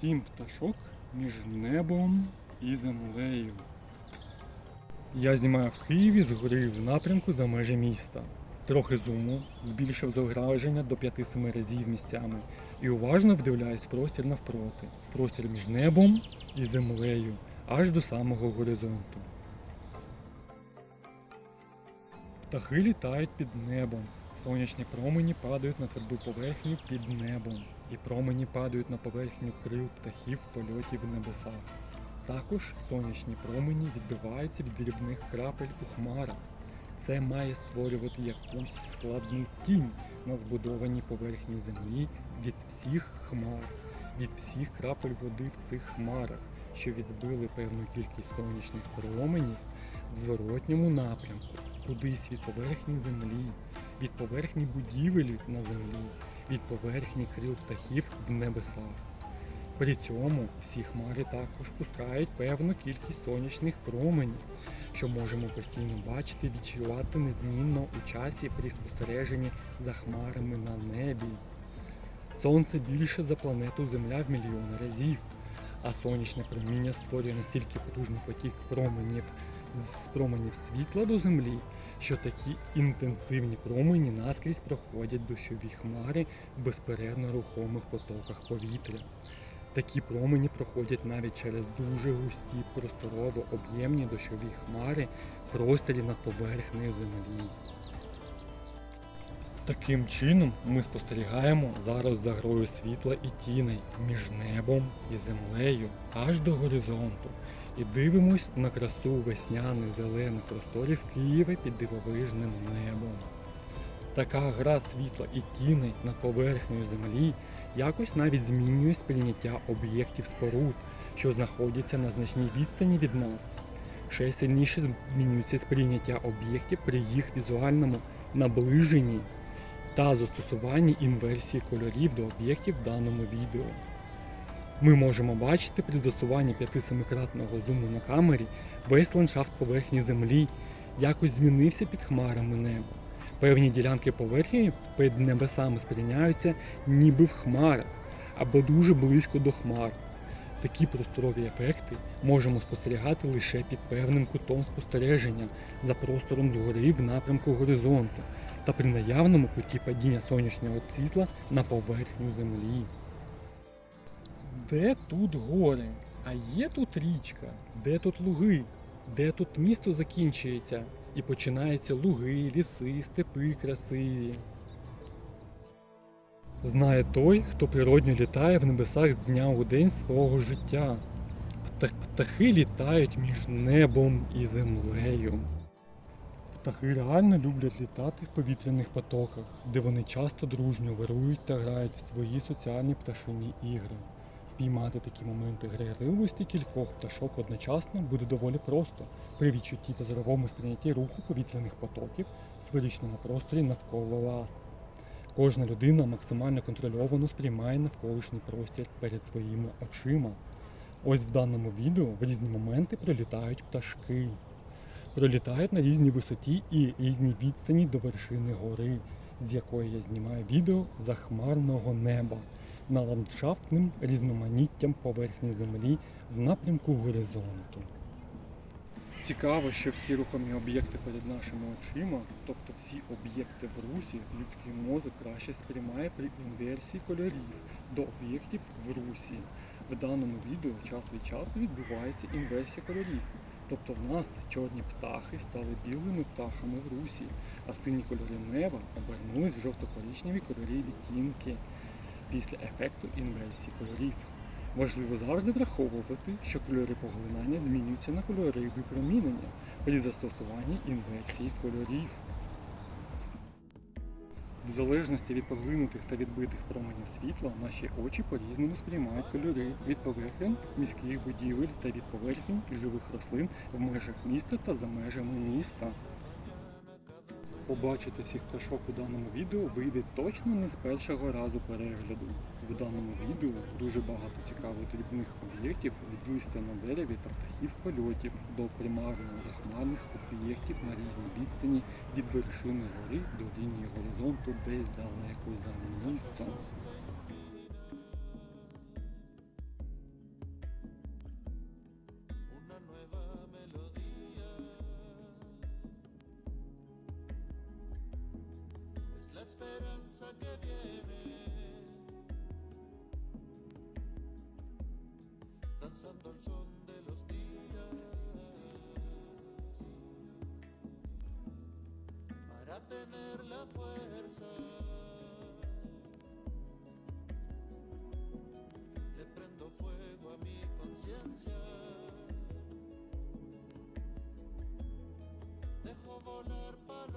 Сім пташок між небом і землею. Я знімаю в Києві згори в напрямку за межі міста. Трохи зуму, збільшив зображення до 5-7 разів місцями і уважно вдивляюсь в простір навпроти, в простір між небом і землею, аж до самого горизонту. Птахи літають під небом. Сонячні промені падають на тверду поверхню під небом, і промені падають на поверхню крил птахів в польоті в небесах. Також сонячні промені відбиваються від дрібних крапель у хмарах. Це має створювати якусь складну тінь на збудованій поверхні землі від всіх хмар, від всіх крапель води в цих хмарах, що відбили певну кількість сонячних променів в зворотньому напрямку, кудись від поверхні землі, від поверхні будівель на землі, від поверхні крил птахів в небесах. При цьому всі хмари також пускають певну кількість сонячних променів, що можемо постійно бачити і відчувати незмінно у часі при спостереженні за хмарами на небі. Сонце більше за планету Земля в мільйони разів, а сонячне проміння створює настільки потужний потік променів з променів світла до землі, що такі інтенсивні промені наскрізь проходять дощові хмари в безперервно рухомих потоках повітря. Такі промені проходять навіть через дуже густі просторово об'ємні дощові хмари в просторі над поверхнею землі. Таким чином ми спостерігаємо зараз за грою світла і тіней між небом і землею аж до горизонту і дивимось на красу весняних зелених просторів Києва під дивовижним небом. Така гра світла і тіней над поверхнею землі якось навіть змінює сприйняття об'єктів споруд, що знаходяться на значній відстані від нас. Ще сильніше змінюється сприйняття об'єктів при їх візуальному наближенні та застосуванні інверсії кольорів до об'єктів в даному відео. Ми можемо бачити при застосуванні 5-7-кратного зуму на камері весь ландшафт поверхні землі якось змінився під хмарами неба. Певні ділянки поверхні під небесами сприйняються ніби в хмарах або дуже близько до хмар. Такі просторові ефекти можемо спостерігати лише під певним кутом спостереження за простором згори в напрямку горизонту та при наявному куті падіння сонячного світла на поверхню землі. Де тут гори? А є тут річка? Де тут луги? Де тут місто закінчується і починаються луги, ліси, степи красиві? Знає той, хто природньо літає в небесах з дня у день свого життя. Птахи літають між небом і землею. Птахи реально люблять літати в повітряних потоках, де вони часто дружньо вирують та грають в свої соціальні пташині ігри. Спіймати такі моменти грайливості кількох пташок одночасно буде доволі просто при відчутті та здоровому сприйнятті руху повітряних потоків в сферичному просторі навколо вас. Кожна людина максимально контрольовано сприймає навколишній простір перед своїми очима. Ось в даному відео в різні моменти пролітають пташки. Пролітають на різній висоті і різній відстані до вершини гори, з якої я знімаю відео захмарного неба на ландшафтним різноманіттям поверхні землі в напрямку горизонту. Цікаво, що всі рухомі об'єкти перед нашими очима, тобто всі об'єкти в русі, людський мозок краще сприймає при інверсії кольорів до об'єктів в русі. В даному відео час від часу відбувається інверсія кольорів. Тобто в нас чорні птахи стали білими птахами в русі, а сині кольори неба обернулись в жовто-коричневі кольорі відтінки після ефекту інверсії кольорів. Важливо завжди враховувати, що кольори поглинання змінюються на кольори випромінення при застосуванні інверсії кольорів. В залежності від поглинутих та відбитих променів світла наші очі по-різному сприймають кольори від поверхень міських будівель та від поверхень живих рослин в межах міста та за межами міста. Побачити всіх пташок у даному відео вийде точно не з першого разу перегляду. В даному відео дуже багато цікавих дрібних об'єктів від листя на дереві та птахів польотів до примарно захмарних об'єктів на різній відстані від вершини гори до лінії горизонту десь далеко за містом. La esperanza que viene, danzando al son de los días, para tener la fuerza. Le prendo fuego a mi conciencia. Dejo volar